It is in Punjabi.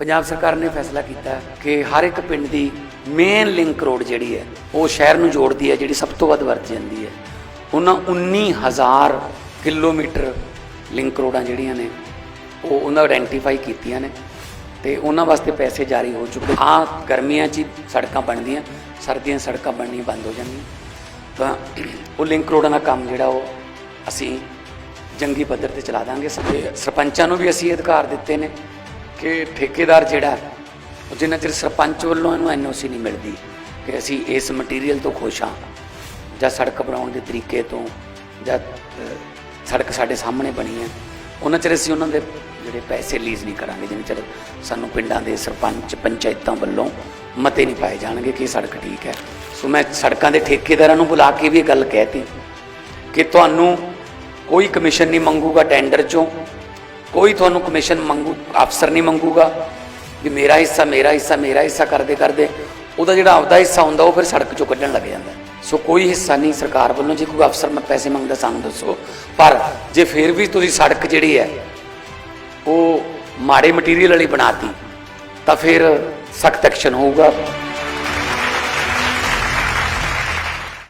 ਪੰਜਾਬ ਸਰਕਾਰ ਨੇ ਫੈਸਲਾ ਕੀਤਾ ਕਿ ਹਰ ਇੱਕ ਪਿੰਡ ਦੀ ਮੇਨ ਲਿੰਕ ਰੋਡ ਜਿਹੜੀ ਹੈ, ਉਹ ਸ਼ਹਿਰ ਨੂੰ ਜੋੜਦੀ ਹੈ, ਜਿਹੜੀ ਸਭ ਤੋਂ ਵੱਧ ਵਰਤੀ ਜਾਂਦੀ ਹੈ। ਉਹਨਾਂ 19000 ਕਿਲੋਮੀਟਰ ਲਿੰਕ ਰੋਡਾਂ ਜਿਹੜੀਆਂ ਨੇ, ਉਹ ਉਹਨਾਂ ਆਇਡੈਂਟੀਫਾਈ ਕੀਤੀਆਂ ਨੇ ਤੇ ਉਹਨਾਂ ਵਾਸਤੇ ਪੈਸੇ ਜਾਰੀ ਹੋ ਚੁੱਕੇ ਆ ਗਰਮੀਆਂ 'ਚ ਹੀ ਸੜਕਾਂ ਬਣਦੀਆਂ, ਸਰਦੀਆਂ ਸੜਕਾਂ ਬਣਨੀਆਂ ਬੰਦ ਹੋ ਜਾਂਦੀਆਂ। ਤਾਂ ਉਹ ਲਿੰਕ ਰੋਡਾਂ ਦਾ ਕੰਮ ਜਿਹੜਾ ਉਹ ਅਸੀਂ ਜੰਗੀ ਪੱਧਰ ਤੇ ਚਲਾ ਦਾਂਗੇ। ਤੇ ਸਰਪੰਚਾਂ ਨੂੰ ਵੀ ਅਸੀਂ ਅਧਿਕਾਰ ਦਿੱਤੇ ਨੇ। ਕਿ ਠੇਕੇਦਾਰ ਜਿਹੜਾ ਉਹ ਜਿੰਨਾ ਚਿਰ ਸਰਪੰਚ ਵੱਲੋਂ ਇਹਨੂੰ ਐਨਓਸੀ ਨਹੀਂ ਮਿਲਦੀ ਕਿ ਅਸੀਂ ਇਸ ਮਟੀਰੀਅਲ ਤੋਂ ਖੁਸ਼ ਹਾਂ ਜਾਂ ਸੜਕ ਬਣਾਉਣ ਦੇ ਤਰੀਕੇ ਤੋਂ ਜਾਂ ਸੜਕ ਸਾਡੇ ਸਾਹਮਣੇ ਬਣੀ ਹੈ, ਉਹਨਾਂ ਚਿਰ ਅਸੀਂ ਉਹਨਾਂ ਦੇ ਜਿਹੜੇ ਪੈਸੇ ਲੀਜ਼ ਨਹੀਂ ਕਰਾਂਗੇ, ਜਿੰਨੇ ਚਿਰ ਸਾਨੂੰ ਪਿੰਡਾਂ ਦੇ ਸਰਪੰਚ, ਪੰਚਾਇਤਾਂ ਵੱਲੋਂ ਮਤੇ ਨਹੀਂ ਪਾਏ ਜਾਣਗੇ ਕਿ ਇਹ ਸੜਕ ਠੀਕ ਹੈ। ਸੋ ਮੈਂ ਸੜਕਾਂ ਦੇ ਠੇਕੇਦਾਰਾਂ ਨੂੰ ਬੁਲਾ ਕੇ ਵੀ ਇਹ ਗੱਲ ਕਹਿਤੀ ਕਿ ਤੁਹਾਨੂੰ ਕੋਈ ਕਮਿਸ਼ਨ ਨਹੀਂ ਮੰਗੂਗਾ ਟੈਂਡਰ ਚੋਂ ਕੋਈ ਤੁਹਾਨੂੰ ਕਮਿਸ਼ਨ ਮੰਗੂ ਅਫਸਰ ਨਹੀਂ ਮੰਗੂਗਾ ਵੀ ਮੇਰਾ ਹਿੱਸਾ ਮੇਰਾ ਹਿੱਸਾ ਮੇਰਾ ਹਿੱਸਾ ਕਰਦੇ ਕਰਦੇ ਉਹਦਾ ਜਿਹੜਾ ਆਪਦਾ ਹਿੱਸਾ ਹੁੰਦਾ ਉਹ ਫਿਰ ਸੜਕ ਚੋਂ ਕੱਢਣ ਲੱਗ ਜਾਂਦਾ। ਸੋ ਕੋਈ ਹਿੱਸਾ ਨਹੀਂ ਸਰਕਾਰ ਵੱਲੋਂ, ਜੇ ਕੋਈ ਅਫਸਰ ਮੈਂ ਪੈਸੇ ਮੰਗਦਾ ਸਾਨੂੰ ਦੱਸੋ। ਪਰ ਜੇ ਫਿਰ ਵੀ ਤੁਸੀਂ ਸੜਕ ਜਿਹੜੀ ਹੈ, ਉਹ ਮਾੜੇ ਮਟੀਰੀਅਲ ਵਾਲੀ ਬਣਾਤੀ, ਤਾਂ ਫਿਰ ਸਖਤ ਐਕਸ਼ਨ ਹੋਊਗਾ।